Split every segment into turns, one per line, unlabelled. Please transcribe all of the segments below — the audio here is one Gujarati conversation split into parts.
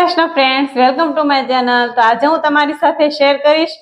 Krishna friends welcome to my channel તો આજે હું તમારી સાથે શેર કરીશ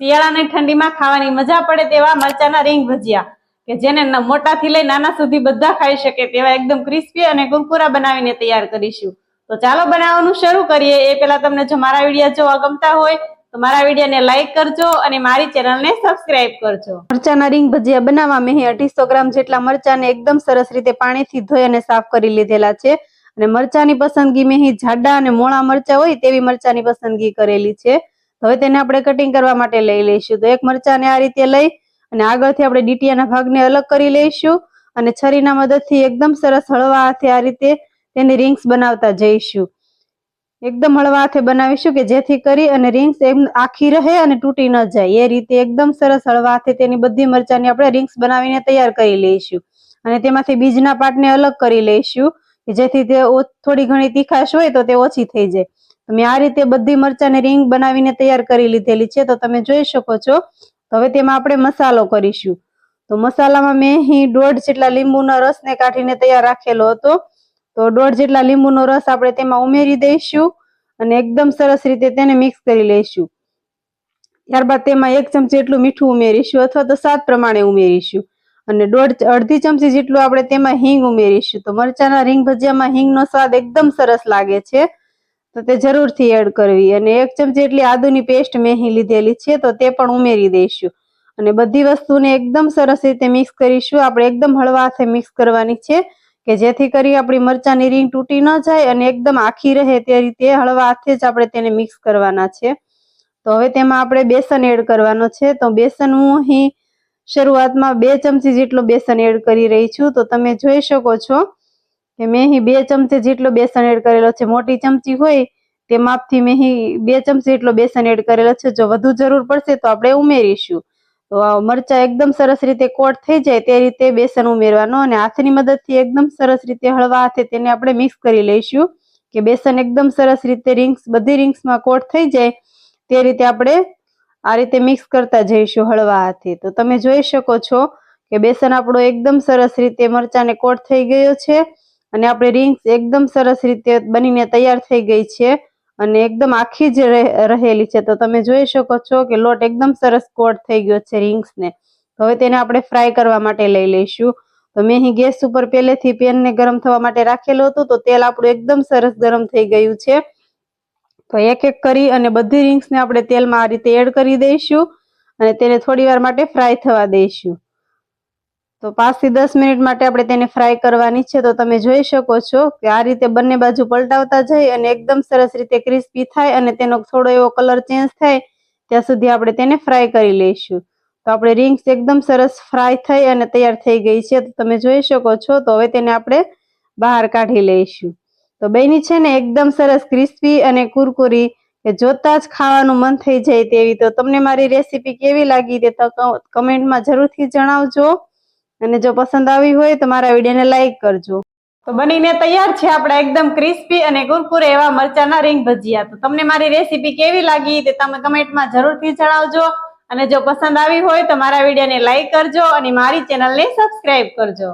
શિયાળાની ઠંડીમાં ખાવાની મજા પડે તેવા મરચાના રીંગ ભજીયા, કે જેને મોટાથી લઈ નાના સુધી બધા ખાઈ શકે તેવા એકદમ ક્રિસ્પી અને કુરકુરા બનાવીને તૈયાર કરીશું. તો ચાલો બનાવવાનું શરૂ કરીએ. એ પહેલા તમને જો મારા વીડિયો જોવા ગમતા હોય, તો મારા વિડીયોને લાઈક કરજો અને મારી ચેનલને સબસ્ક્રાઇબ કરજો. મરચાના રીંગ ભજીયા બનાવવા મેં અઢીસો ગ્રામ જેટલા મરચાને એકદમ સરસ રીતે પાણીથી ધોઈ અને સાફ કરી લીધેલા છે. અને મરચાની પસંદગી મેં જાડા અને મોળા મરચા હોય તેવી મરચાની પસંદગી કરેલી છે. હવે તેને આપણે કટિંગ કરવા માટે લઈ લઈશું. તો એક મરચાને આ રીતે લઈ અને આગળથી આપણે ડીટીયાના ભાગને અલગ કરી લઈશું અને છરીના મદદથી એકદમ સરસ હળવા હાથે આ રીતે તેની રિંગ્સ બનાવતા જઈશું. એકદમ હળવા હાથે બનાવીશું કે જેથી કરી અને રિંગ્સ એમ આખી રહે અને તૂટી ન જાય. એ રીતે એકદમ સરસ હળવા હાથે તેની બધી મરચાની આપણે રિંગ્સ બનાવીને તૈયાર કરી લઈશું. અને તેમાંથી બીજના પાટને અલગ કરી લઈશું. જેથી તે થોડી ઘણી તીખાશ હોય તો તે ઓછી થઈ જાય. મેં આ રીતે બધી મરચાંને રિંગ બનાવીને તૈયાર કરી લીધેલી છે, તો તમે જોઈ શકો છો. તો હવે તેમાં આપણે મસાલો કરીશું. તો મસાલામાં મેં અહીં દોઢ જેટલા લીંબુના રસને કાઢીને તૈયાર રાખેલો હતો. તો દોઢ જેટલા લીંબુનો રસ આપણે તેમાં ઉમેરી દઈશું અને એકદમ સરસ રીતે તેને મિક્સ કરી લઈશું. ત્યારબાદ તેમાં એક ચમચી જેટલું મીઠું ઉમેરીશું અથવા તો સાત પ્રમાણે ઉમેરીશું. અને દોઢ અડધી ચમચી જેટલું આપણે તેમાં હિંગ ઉમેરીશું. તો મરચાના રીંગ ભજીયામાં હિંગનો સ્વાદ એકદમ સરસ લાગે છે. તો તે જરૂરથી એડ કરવી. અને એક ચમચી એટલી આદુની પેસ્ટ મેં અહીં લીધેલી છે, તો તે પણ ઉમેરી દઈશું. અને બધી વસ્તુને એકદમ સરસ રીતે મિક્સ કરીશું. આપણે એકદમ હળવા હાથે મિક્સ કરવાની છે કે જેથી કરી આપણી મરચાની રીંગ તૂટી ન જાય અને એકદમ આખી રહે તે રીતે હળવા હાથે જ આપણે તેને મિક્સ કરવાના છે. તો હવે તેમાં આપણે બેસન એડ કરવાનો છે. તો બેસન હું અહીં શરૂઆતમાં બે ચમચી જેટલું બેસન એડ કરી રહી છું. તો તમે જોઈ શકો છો કે મેં અહીં બે ચમચી જેટલો બેસન એડ કરેલો છે. મોટી ચમચી હોય તે માપથી મેં અહીં બે ચમચી જેટલો બેસન એડ કરેલો છે. જો વધુ જરૂર પડશે તો આપણે ઉમેરીશું. તો મરચાં એકદમ સરસ રીતે કોટ થઈ જાય તે રીતે બેસન ઉમેરવાનો અને હાથની મદદથી એકદમ સરસ રીતે હળવા હાથે તેને આપણે મિક્સ કરી લઈશું કે બેસન એકદમ સરસ રીતે રિંગ્સ બધી રિંગ્સમાં કોટ થઈ જાય તે રીતે આપણે આ રીતે મિક્સ કરતા જઈશું હળવા હાથે. તો તમે જોઈ શકો છો કે બેસન આપણો એકદમ સરસ રીતે મરચાને કોટ થઈ ગયો છે અને આપણે રિંગ્સ એકદમ સરસ રીતે બનીને તૈયાર થઈ ગઈ છે અને એકદમ આખી જ રહે- રહેલી છે. તો તમે જોઈ શકો છો કે લોટ એકદમ સરસ કોટ થઈ ગયો છે રિંગ્સને હવે તેને આપણે ફ્રાય કરવા માટે લઈ લઈશું. તો મેં અહીં ગેસ ઉપર પહેલેથી પેનને ગરમ થવા માટે રાખેલું હતું, તો તેલ આપણું એકદમ સરસ ગરમ થઈ ગયું છે. તો એક એક કરી અને બધી રિંગ્સને આપણે તેલમાં આ રીતે એડ કરી દઈશું અને તેને થોડીવાર માટે ફ્રાય થવા દઈશું. તો પાંચથી દસ મિનિટ માટે આપણે તેને ફ્રાય કરવાની છે. તો તમે જોઈ શકો છો કે આ રીતે બંને બાજુ પલટાવતા જઈ અને એકદમ સરસ રીતે ક્રિસ્પી થાય અને તેનો થોડો એવો કલર ચેન્જ થાય ત્યાં સુધી આપણે તેને ફ્રાય કરી લઈશું. તો આપણે રિંગ્સ એકદમ સરસ ફ્રાય થઈ અને તૈયાર થઈ ગઈ છે. તો તમે જોઈ શકો છો. તો હવે તેને આપણે બહાર કાઢી લઈશું. તો બેની છે ને એકદમ સરસ ક્રિસ્પી અને કુરકુરી કે જોતા જ ખાવાનું મન થઈ જાય તેવી. તો તમને મારી રેસીપી કેવી લાગી તે કમેન્ટમાં જરૂરથી જણાવજો. અને જો પસંદ આવી હોય તો મારા વિડીયોને લાઈક કરજો. તો બનીને તૈયાર છે આપણા એકદમ ક્રિસ્પી અને કુરકુરે એવા મરચાના રીંગ ભજીયા. તો તમને મારી રેસીપી કેવી લાગી તે તમે કમેન્ટમાં જરૂરથી જણાવજો. અને જો પસંદ આવી હોય તો મારા વિડીયોને લાઈક કરજો અને મારી ચેનલને સબસ્ક્રાઇબ કરજો.